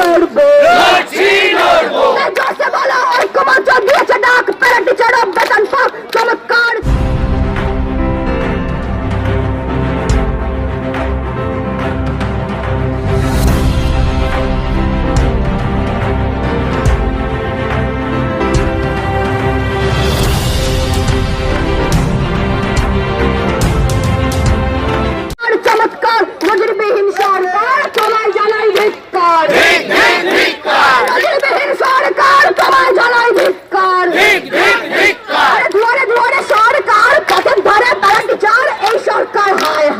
লড়বো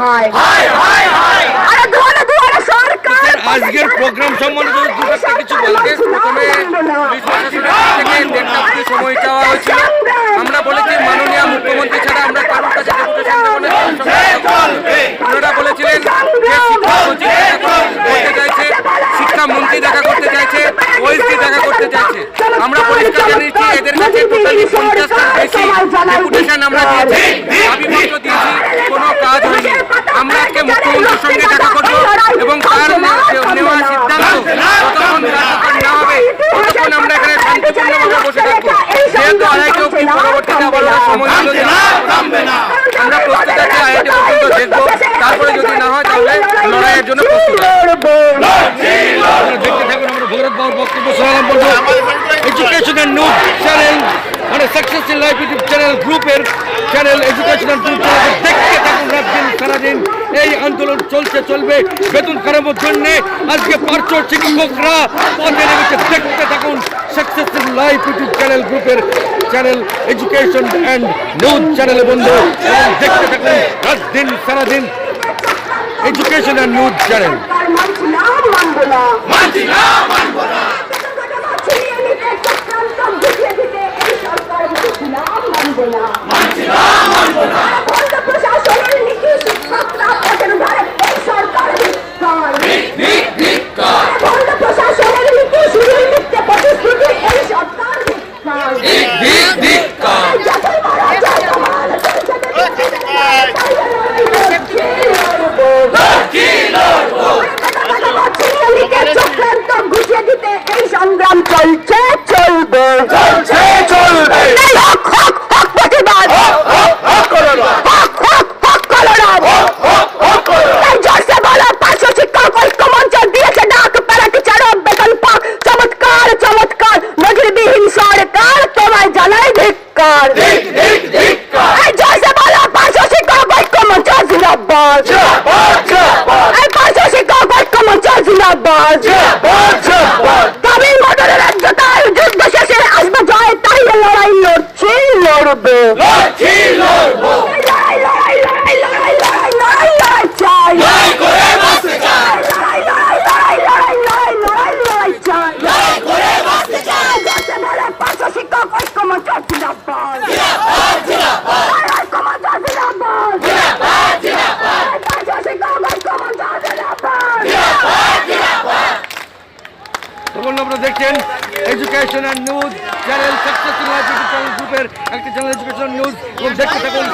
সরকার হায় হায় আরে দুয়ারে দুয়ারে সরকার! আজকের প্রোগ্রাম সম্বন্ধে যদি দু একটা কিছু বলতে প্রথমে থেকে দেড়টা অবধি সময় চাওয়া হয়েছিল আমরা বলেছি মাননীয় মুখ্যমন্ত্রী ছাড়া আমরা কারোর কাছে ডেপুটেশন দেবো না ওনারা বলেছিলেন যে শিক্ষামন্ত্রী করতে চাইছে। শিক্ষামন্ত্রী দেখা করতে চাইছে ওএসডি দেখা করতে চাইছে। আমরা পরিষ্কার জানিয়েছি এদের কাছে টোটালি পঞ্চাশটার বেশি ডেপুটেশন আমরা দিয়েছি। দিয়েছি কোনো কাজ হয়নি। এডুকেশন অ্যান্ড নিউজ চ্যানেল মানে success in life YouTube channel গ্রুপের channel education and news channel দেখতে থাকুন সারাদিন। এই আন্দোলন চলছে চলবে বেতন কারানোর জন্য। আজকে পার্শ্ব শিক্ষকরা পথে নেমেছে। দেখতে থাকুন success in life YouTube channel গ্রুপের চ্যানেল এডুকেশন অ্যান্ড নিউজ চ্যানেলে বন্ধু। দেখতে থাকুন রাত দিন সারাদিন এডুকেশন অ্যান্ড নিউজ চ্যানেল মানবো না মানবো না। মানবো না। মানবো না তবে মদনের রাজ্যতার যুদ্ধ শেষে আসবে জয় তাই লড়াই লড়ছি লড়বে। লড়ছি লড়বো লড়াই লড়াই লড়াই লড়াই লড়াই লড়াই লড়াই চাই লড়াই করে বাঁচতে চাই লড়াই লড়াই লড়াই লড়াই লড়াই লড়াই লড়াই চাই লড়াই করে বাঁচতে চাই যাতে বলে পাঁচশো শিক্ষক ঐক্যমঞ্চ জিন্দাবাদ জিন্দাবাদ জিন্দাবাদ ঐক্যমঞ্চ জিন্দাবাদ জিন্দাবাদ জিন্দাবাদ পাঁচশো শিক্ষক ঐক্যমঞ্চ জিন্দাবাদ জিন্দাবাদ জিন্দাবাদ তখন আপনারা দেখছেন education and news channel successful channel গ্রুপের একটা চ্যানেল এডুকেশন নিউজ এবং দেখতে থাকুন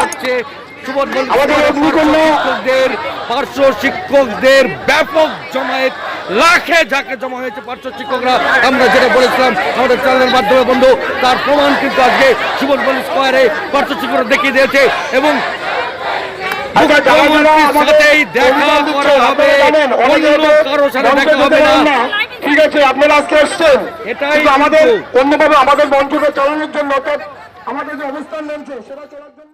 হচ্ছে শিক্ষকদের পার্শ্ব শিক্ষকদের ব্যাপক জমায়েত লাখে ঝাঁকে জমা হয়েছে পার্শ্ব শিক্ষকরা। আমরা যেটা বলেছিলাম আমাদের চ্যানেলের মাধ্যমে বন্ধু তার প্রমাণ কিন্তু আজকে মল্লিক স্কোয়ারে পার্শ্ব শিক্ষকরা দেখিয়ে দিয়েছে এবং সাথেই দেখা করা হবে আপনারা জানেন, অনেকে অন্য কারও সাথে দেখা হবে না না। ঠিক আছে আপনারা আজকে এসছেন এটাই আমাদের। অন্যভাবে আমাদের মঞ্চকে চালানোর জন্য অর্থাৎ আমাদের যে অবস্থান রয়েছে সেটা চলার জন্য